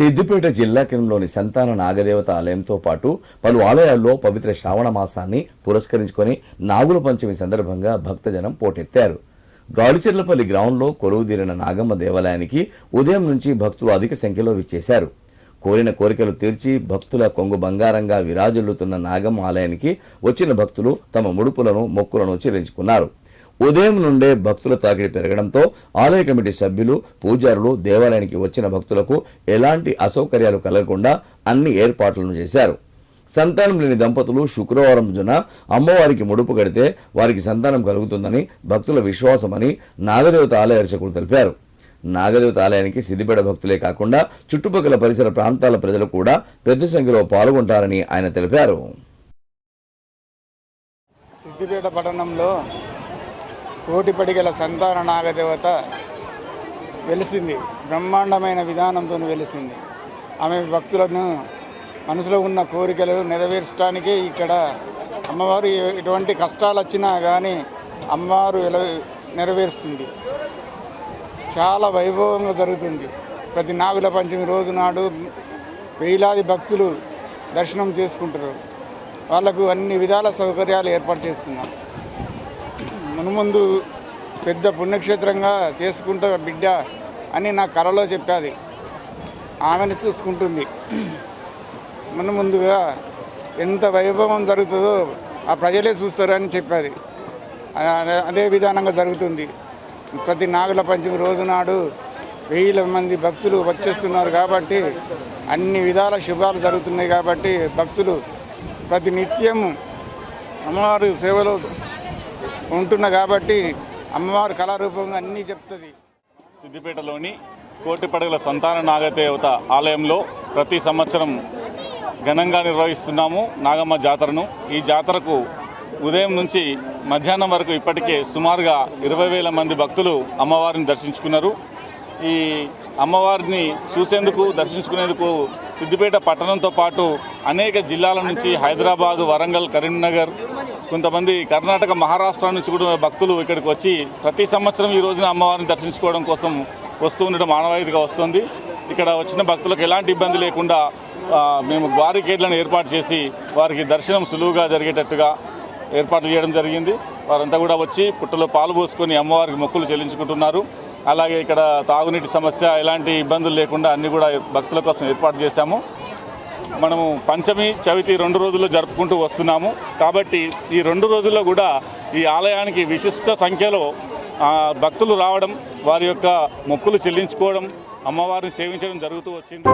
సిద్దిపేట జిల్లా కేంద్రంలోని సంతాన నాగదేవత ఆలయంతో పాటు పలు ఆలయాల్లో పవిత్ర శ్రావణ మాసాన్ని పురస్కరించుకొని నాగుల పంచమి సందర్భంగా భక్తజనం పోటెత్తారు. గాడిచెర్లపల్లి గ్రౌండ్లో కొలువుదీరిన నాగమ్మ దేవాలయానికి ఉదయం నుంచి భక్తులు అధిక సంఖ్యలో విచ్చేశారు. కోరిన కోరికలు తీర్చి భక్తుల కొంగు బంగారంగా విరాజిల్లుతున్న నాగమ్మ ఆలయానికి వచ్చిన భక్తులు తమ ముడుపులను మొక్కులను చెల్లించుకున్నారు. ఉదయం నుండే భక్తుల తాకిడి పెరగడంతో ఆలయ కమిటీ సభ్యులు పూజారులు దేవాలయానికి వచ్చిన భక్తులకు ఎలాంటి అసౌకర్యాలు కలగకుండా అన్ని ఏర్పాట్లను చేశారు. సంతానం లేని దంపతులు శుక్రవారం రోజున అమ్మవారికి ముడుపు కడితే వారికి సంతానం కలుగుతుందని భక్తుల విశ్వాసమని నాగదేవత ఆలయ అర్చకులు తెలిపారు. నాగదేవత ఆలయానికి సిద్దిపేట భక్తులే కాకుండా చుట్టుపక్కల పరిసర ప్రాంతాల ప్రజలు కూడా పెద్ద సంఖ్యలో పాల్గొంటారని ఆయన తెలిపారు. సిద్దిపేట పట్టణంలో కోటిపడి గల సంతాన నాగదేవత వెలిసింది. బ్రహ్మాండమైన విధానంతో వెలిసింది. ఆమె భక్తులను మనసులో ఉన్న కోరికలు నెరవేర్చడానికి ఇక్కడ అమ్మవారు ఎటువంటి కష్టాలు వచ్చినా కానీ అమ్మవారు నెరవేరుస్తుంది. చాలా వైభవంగా జరుగుతుంది. ప్రతి నాగుల పంచమి రోజు నాడు వేలాది భక్తులు దర్శనం చేసుకుంటారు. వాళ్ళకు అన్ని విధాల సౌకర్యాలు ఏర్పాటు చేస్తున్నారు. మునుముందు పెద్ద పుణ్యక్షేత్రంగా చేసుకుంటా బిడ్డ అని నా కలలో చెప్పాది. ఆమెను చూసుకుంటుంది. మునుముందుగా ఎంత వైభవం జరుగుతుందో ఆ ప్రజలే చూస్తారని చెప్పాది. అదే విధానంగా జరుగుతుంది. ప్రతి నాగుల పంచమి రోజు నాడు వేల మంది భక్తులు వచ్చేస్తున్నారు కాబట్టి అన్ని విధాల శుభాలు జరుగుతున్నాయి కాబట్టి భక్తులు ప్రతి నిత్యం అమ్మవారి సేవలో ఉంటున్నా కాబట్టి అమ్మవారు కళారూపంగా అన్నీ చెప్తుంది. సిద్దిపేటలోని కోటిపడగల సంతాన నాగదేవత ఆలయంలో ప్రతి సంవత్సరం ఘనంగా నిర్వహిస్తున్నాము నాగమ్మ జాతరను. ఈ జాతరకు ఉదయం నుంచి మధ్యాహ్నం వరకు ఇప్పటికే సుమారుగా ఇరవై వేల మంది భక్తులు అమ్మవారిని దర్శించుకున్నారు. ఈ అమ్మవారిని చూసేందుకు దర్శించుకునేందుకు సిద్దిపేట పట్టణంతో పాటు అనేక జిల్లాల నుంచి హైదరాబాదు వరంగల్ కరీంనగర్ కొంతమంది కర్ణాటక మహారాష్ట్ర నుంచి కూడా భక్తులు ఇక్కడికి వచ్చి ప్రతి సంవత్సరం ఈ రోజున అమ్మవారిని దర్శించుకోవడం కోసం వస్తూ ఉండడం ఆనవాయితీగా వస్తుంది. ఇక్కడ వచ్చిన భక్తులకు ఎలాంటి ఇబ్బంది లేకుండా మేము బారికేడ్లను ఏర్పాటు చేసి వారికి దర్శనం సులువుగా జరిగేటట్టుగా ఏర్పాట్లు చేయడం జరిగింది. వారంతా కూడా వచ్చి పుట్టలో పాలు పోసుకొని అమ్మవారికి మొక్కులు చెల్లించుకుంటున్నారు. అలాగే ఇక్కడ తాగునీటి సమస్య ఎలాంటి ఇబ్బందులు లేకుండా అన్నీ కూడా భక్తుల కోసం ఏర్పాటు చేశాము. మనము పంచమి చవితి రెండు రోజుల్లో జరుపుకుంటూ వస్తున్నాము. కాబట్టి ఈ రెండు రోజుల్లో కూడా ఈ ఆలయానికి విశిష్ట సంఖ్యలో భక్తులు రావడం వారి యొక్క మొక్కులు చెల్లించుకోవడం అమ్మవారిని సేవించడం జరుగుతూ వచ్చింది.